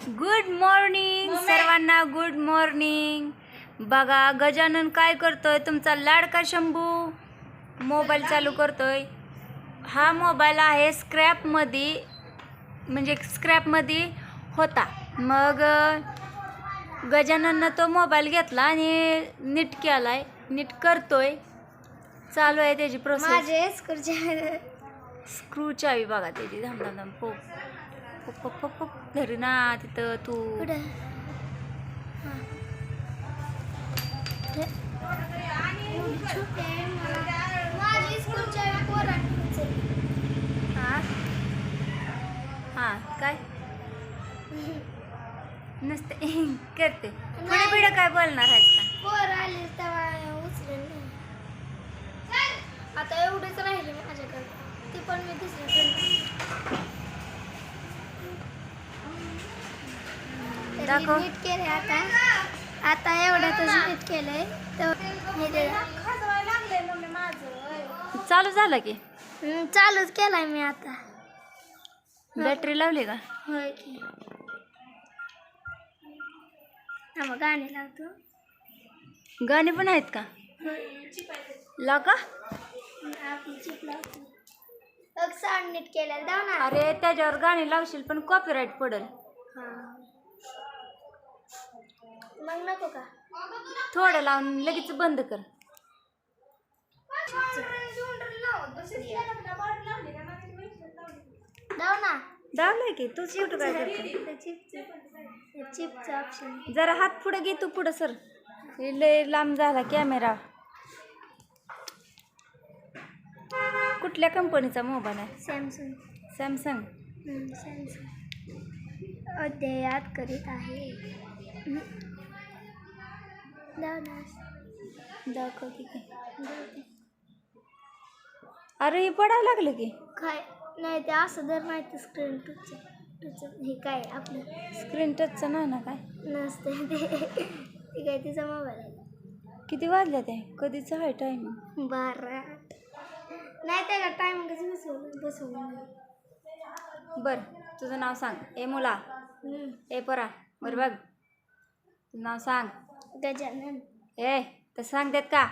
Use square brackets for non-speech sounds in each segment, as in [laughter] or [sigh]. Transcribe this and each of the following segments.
Good morning सर्वांना good morning बघा गजानन काय करतोय? तुमचा लाडका शंभू? मोबाईल चालू करतोय. हा मोबाईल आहे स्क्रॅपमध्ये म्हणजे स्क्रॅपमध्ये होता. मग गजानननं तो मोबाईल घेतला आणि नीट केलाय. नीट करतोय. चालू आहे त्याची प्रोसेस माझे स्कूलचे स्क्रू चावी बघा त्याची. धाम धाम धाम पो पो पो पो पो धरी ना तिथं तू हा? हा काय? नसते करते. पुढे पुढे काय बोलणार का? आता एवढेच राहिले माझ्याकडे. ते पण मी दुसऱ्याकडे दाखव. नीट केले आता. आता एवढ्यातच नीट केलंय. तर हे ते- चालू झालं की? हम्म, चालूच केलाय मी आता. बॅटरी लावली का? होय की. हा मग गाणे लावतो. गाणी पण आहेत का? होय ला का? आपली चिप लावतो. बघ साऊंड नीट केलेलं दाव ना. अरे त्याच्यावर गाणी लावशील पण कॉपीराईट पडल. हा. मग नको का? थोडं लावून लगेच बंद कर. दाव ना. की? तूच कुठं काय करते चिपचं चिपचं ऑप्शन जरा हात पुढे घे तू पुढं सर. लय लांब झाला कॅमेरा कुठल्या कंपनीचा मोबाईल आहे? सॅमसंग सॅमसंग सॅमसंग अद्ययात करीत आहे. दाखव की काय. दाव ते. अरे हे पडायला लागलं की? काय? नाही ते असं जर माहिती स्क्रीन टचचं टचचं हे काय आपलं? स्क्रीन टचचं नाही ना काय? नसते ते. ते काय तिचा मोबाईल आहे? किती वाजल्या ते? कधीचं आहे टाइम बारा. नाही त्याला टाइम कसं बसवलं बसवलं नाही बर तुझं नाव सांग. ए मुला. ए परा. बर बघ. तुझं नाव सांग. गजानन. ए तर सांग देत का?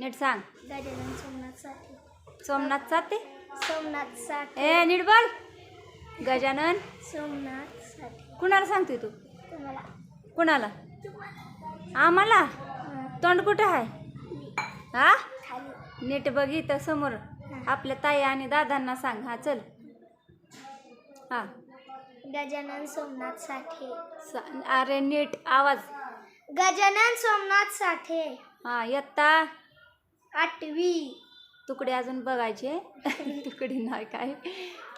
नीट सांग. गजानन सोमनाथसाठी. सोमनाथ जाते सोमनाथसाठी. ए नीट बोल. गजानन. सोमनाथसाठी. कुणाला सांगते तू? तुम्हाला. कुणाला? आम्हाला? तोंड कुठं आहे? हा? नीट बघ इथं समोर. आपल्या ताई आणि दादांना सांग. हा चल. हा. गजानन सोमनाथ साठे. सा- अरे नीट आवाज. गजानन सोमनाथ साठे. हा येत्ता आठवी. तुकडे अजून बघायचे [laughs] तुकडे नाही काय.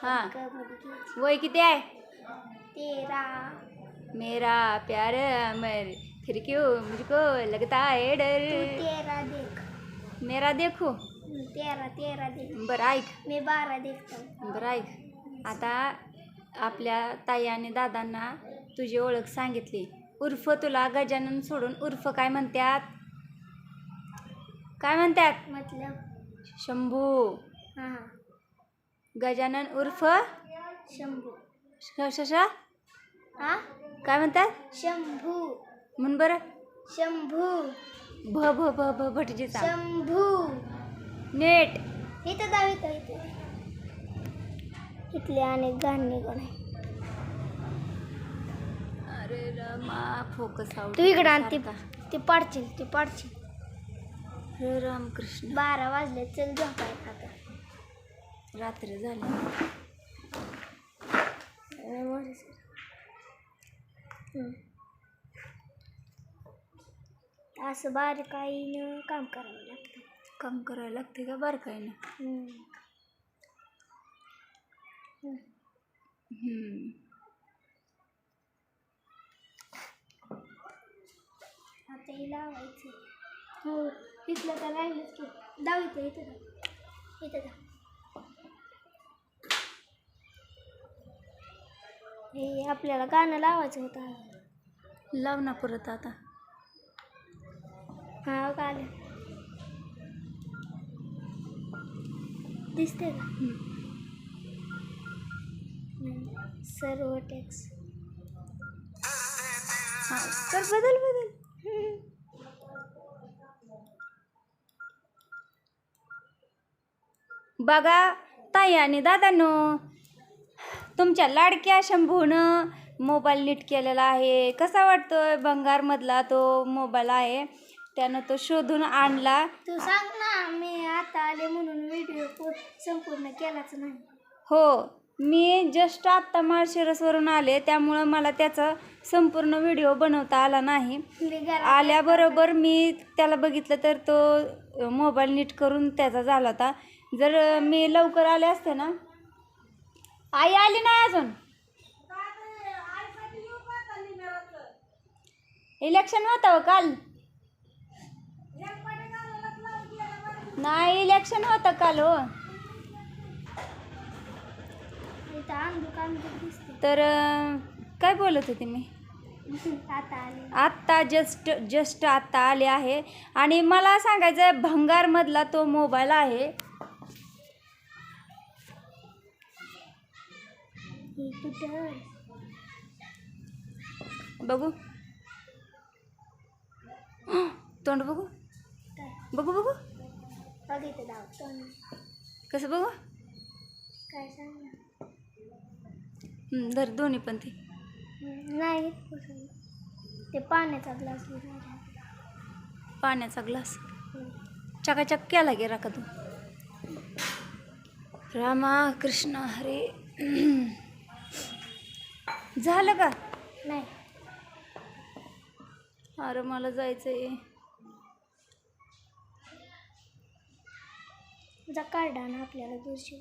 हा. वय किती आहे? तेरा. मेरा प्यार अमर फिर क्यों मुझको लगता है डर. तेरा देख. मेरा देखो? तेरा तेरा देख. बरं ऐक. मी बारा देखतो. बरं ऐक. आता आपल्या ताई आणि दादांना तुझी ओळख सांगितली. उर्फ तुला गजानन सोडून उर्फ काय म्हणतात काय म्हणतात मतलब? शंभू. हा हा. गजानन उर्फ? शंभू. शशा हा? काय म्हणतात? शंभू. म्हण बरं. शंभू. भ भ भ भ भटजीचा शंभू. नेट. इथं जाऊ इथं इथं. इथले अनेक गाणे पण आहे रामा फोकस आउट तू इकडं आण ती ती पाडशील ती पाडशील. हरे रामकृष्ण. बारा वाजले चल झोपाय आता. रात्री झाली. असं बारकाईनं काम करावं लागतं. काम करायला लागते का? बारकाईनं हम्म. हे लावायचं. हो इथलं तर राहिलंच की. जाऊ इथं इथं जा. इथं जा. हे आपल्याला गाणं लावायचं होतं. लाव ना परत आता. हा गाणं. दिसते का. सर्व टॅक्स हा. कर बदल बदल. बघा ताई आणि दादांनो तुमच्या लाडक्या शंभूनं मोबाईल नीट केलेला आहे. कसा वाटतोय? भंगारमधला तो मोबाईल आहे. त्यानं तो शोधून आणला. तू सांग ना मी आता आले म्हणून व्हिडिओ संपूर्ण केलाच नाही. हो मी जस्ट आत्ता माळशिरसवरून आले. त्यामुळं मला त्याचा संपूर्ण व्हिडिओ बनवता आला नाही. आल्याबरोबर मी त्याला बघितलं तर तो मोबाईल नीट करून त्याचा झाला होता. जर मी लवकर आले असते ना? आई आली नाही अजून? इलेक्शन होतं हो काल. नाही इलेक्शन होतं काल हो. तर काय बोलत होते मी? आत्ता जस्ट जस्ट आत्ता आले आहे. आणि मला सांगायचं आहे भंगारमधला तो मोबाईल आहे. बघू. तोंड बघू. बघू बघू. कसं बघू? काय सांग धर दोन्ही पण ते. नाही ते पाण्याचा ग्लास. पाण्याचा ग्लास चकाचक केला गे का तू. रामा कृष्ण हरे. झालं का? नाही. अरे मला जायचंय. जा काढा ना आपल्याला दिवशी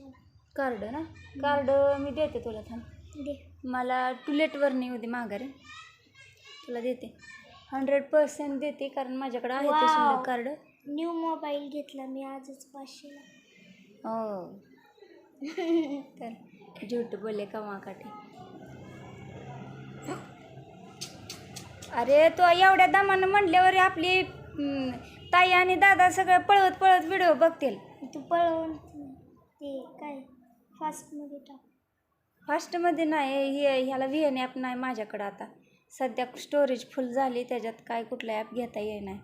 कार्ड ना? कार्ड मी देते तुला थांब. दे. मला टुलेटवर नाही होते माघारी. तुला देते. हंड्रेड पर्सेंट देते कारण माझ्याकडे आहे ते Wow. शिल्लक कार्ड. न्यू मोबाईल घेतला मी आजच पाचशेला. हो. [laughs] तर झूट बोले कमा अरे तो एवढ्या दमानं म्हणल्यावर आपली ताई आणि दादा सगळं पळवत पळत व्हिडिओ बघतील. तू पळवून ते काय फास्टमध्ये टाक. फास्टमध्ये नाही हे ह्याला व्ही एन ॲप नाही माझ्याकडं आता. सध्या स्टोरेज फुल झाली त्याच्यात काय कुठला ॲप घेता येई नाही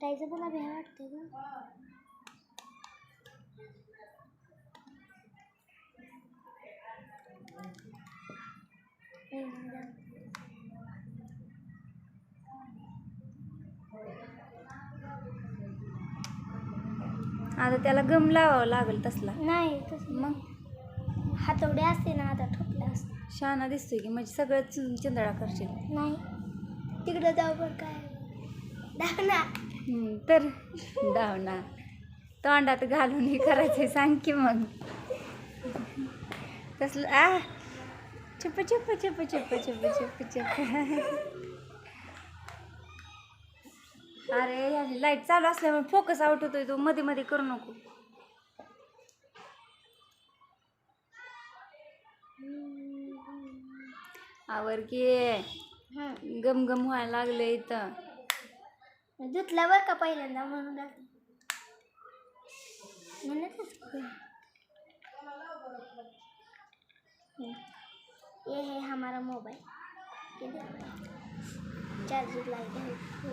टायचं तुला भ्या वाटतं का आता त्याला गम लावावं लागेल तसला. नाही तसं मग? हातवडे असते ना आता ठोकले असते. शहाणा दिसतोय की म्हणजे सगळं चि- करशील. नाही. तिकडं जाऊ बरं काय. धाव ना हम्म, तर डावना तोंडात घालून हे करायचं सांग की मग. तसलं आ चुप चुप चुप चुप चुप चुप चुप अरे ह्याची लाइट चालू असल्यामुळे फोकस आउट होतोय तो मध्ये मध्ये करू नको आवर की हं. गम गम व्हायला लागलं इथं धुतला बरं का पहिल्यांदा म्हणून. म्हणतच. ये है हमारा मोबाइल। चार्जर लाइट है।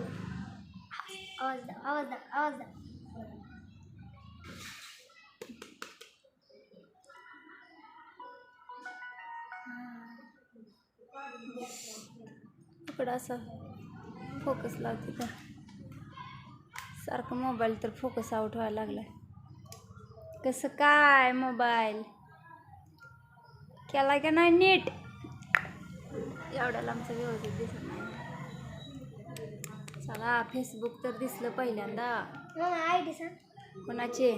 आवाज़ आवाज़ आवाज़ इकडं असं फोकस लावते तर सारखं मोबाईल तर फोकस आउट व्हायला लागलाय। कसं काय मोबाईल केला का नाही नीट? एवढ्याला आमचं व्यवस्थित दिसत नाही. चला फेसबुक तर दिसलं पहिल्यांदा. आय डी सांग कोणाचे?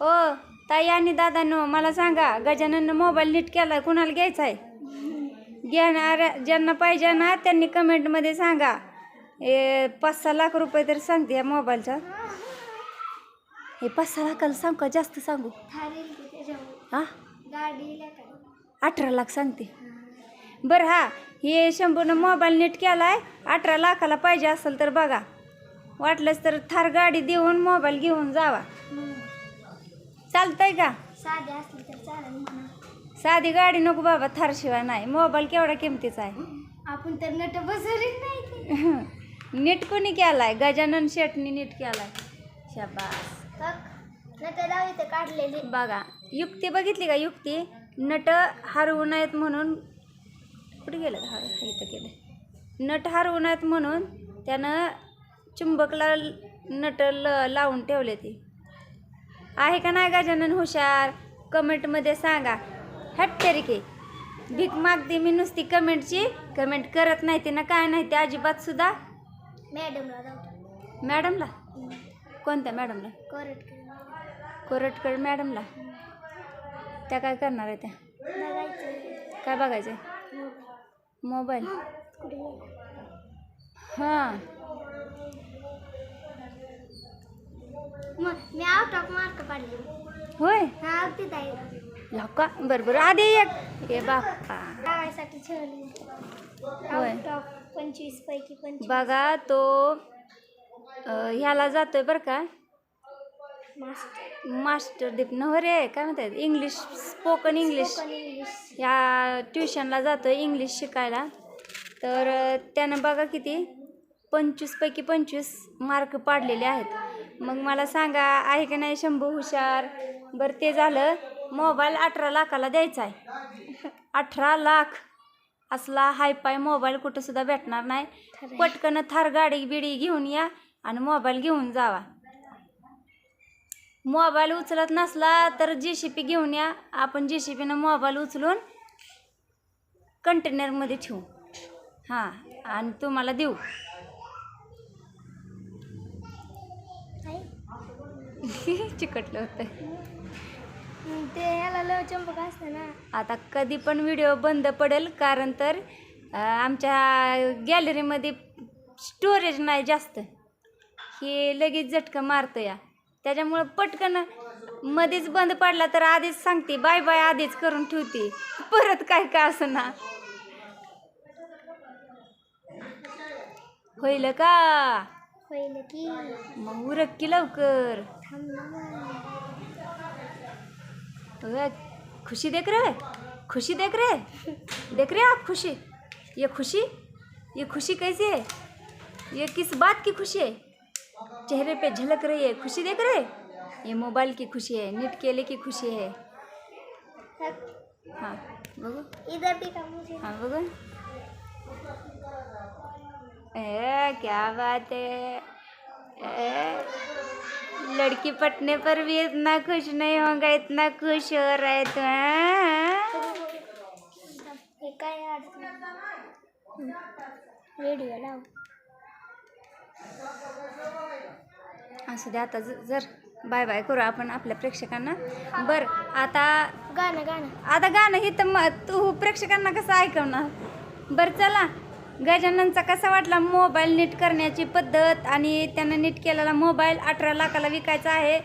ओ ताई आणि दादांनो मला सांगा गजानन मोबाईल नीट केलाय कुणाला घ्यायचा आहे घेणाऱ्या ज्यांना पाहिजे ना त्यांनी कमेंटमध्ये सांगा. ए पाच सहा लाख रुपये तर सांगते या मोबाईलचा. हे. पाच सहा लाखाला सांगू का? जास्त सांगू. हा? अठरा लाख सांगते. बरं हा हे शंभूनं मोबाईल नीट केलाय अठरा लाखाला पाहिजे असेल तर बघा. वाटलंच तर थार गाडी देऊन मोबाईल घेऊन जावा. चालतंय का? साधी असली तर चालेल म्हणा. साधी गाडी नको बाबा थारशिवाय नाही. मोबाईल केवढा किमतीचा आहे? आपण तर नट बसवलीच नाही नीट कोणी केलाय? गजानन शेटनी नीट केलाय. शाबास. बघ नट दावी तर काढलेली. बघा युक्ती बघितली का युक्ती? नट हरवू नयेत म्हणून कुठे गेलं? हर इथं गेलं. नट हरवू नयेत म्हणून त्यानं चुंबकला नट ल लावून ठेवले ते. आहे का नाही गजानन हुशार? कमेंटमध्ये सांगा. हट तरीके भीक मागते मी नुसती कमेंटची. कमेंट करत नाही ते ना काय नाही ते अजिबात सुद्धा. मॅडमला जाऊ मॅडमला? कोणत्या मॅडमला? कोरट कोरटकर मॅडमला. त्या काय करणार आहे त्या? काय बघायचं मोबाईल. कुठे हां. मी आउट ऑफ मार्क पाडले होय? हा आहे का बरं बरं आधी एक. ए बाप्पा. लावायसाठी होय. पंचवीस पैकी बघा तो ह्याला जातोय बरं का? मास्टर दीप नवरे काय म्हणतात? English spoken English spoken English या ट्युशनला जातोय इंग्लिश शिकायला. तर त्यानं बघा किती? पंचवीसपैकी पंचवीस मार्क पाडलेले आहेत. मग मला सांगा आहे की नाही शंभू हुशार? बरं ते झालं. मोबाईल अठरा लाखाला द्यायचा आहे. [laughs] अठरा लाख. असला हायपाय मोबाईल कुठं सुद्धा भेटणार नाही. पटकन थार गाडी बिडी घेऊन या आणि मोबाईल घेऊन जावा. मोबाईल उचलत नसला तर जी सी पी घेऊन या. आपण जी सी पीनं मोबाईल उचलून कंटेनरमध्ये ठेवू. हां आणि तुम्हाला देऊ. [laughs] चिकटलं होतं. ते ह्याला लव चंपक असतं ना. आता कधी पण व्हिडिओ बंद पडेल कारण तर आमच्या गॅलरीमध्ये स्टोरेज नाही जास्त. हे लगेच झटकं मारतं या. त्याच्यामुळं पटकन मध्येच बंद पडला तर आधीच सांगते बाय बाय आधीच करून ठेवते. परत काय का असं ना. होईल का? होईल की. मग उरक की लवकर. खुशी देख रहे खुशी देख रहे देख रहे आप खुशी. ये खुशी? ये खुशी कैसी है? ये किस बात की खुशी है? चेहरे पे झलक रही है खुशी देख रहे ये मोबाइल की खुशी है नीट केले की खुशी है। हाँ इधर मुझे। हाँ ए क्या बात है। ए, लड़की पटने पर भी इतना खुश नहीं होगा इतना खुश हो रहे तो हाँ? लाव असू दे आता ज- जर बाय बाय करू आपण आपल्या प्रेक्षकांना. बर आता गाणं गाणं. आता गाणं हे तर मग तू प्रेक्षकांना कसं ऐकवणार? बरं चला. गजाननचा कसा वाटला मोबाईल नीट करण्याची पद्धत आणि त्यानं नीट केलेला मोबाईल अठरा लाखाला विकायचा आहे?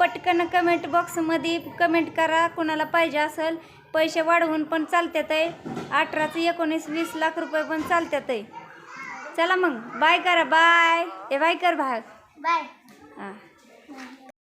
पटकन कमेंट बॉक्समध्ये कमेंट करा कोणाला पाहिजे असेल. पैसे वाढवून पण चालतात आहे. अठराचं एकोणीस वीस लाख रुपये पण चालतात आहे. चला मग बाय करा बाय. ए बाय कर भाग. बाय. हां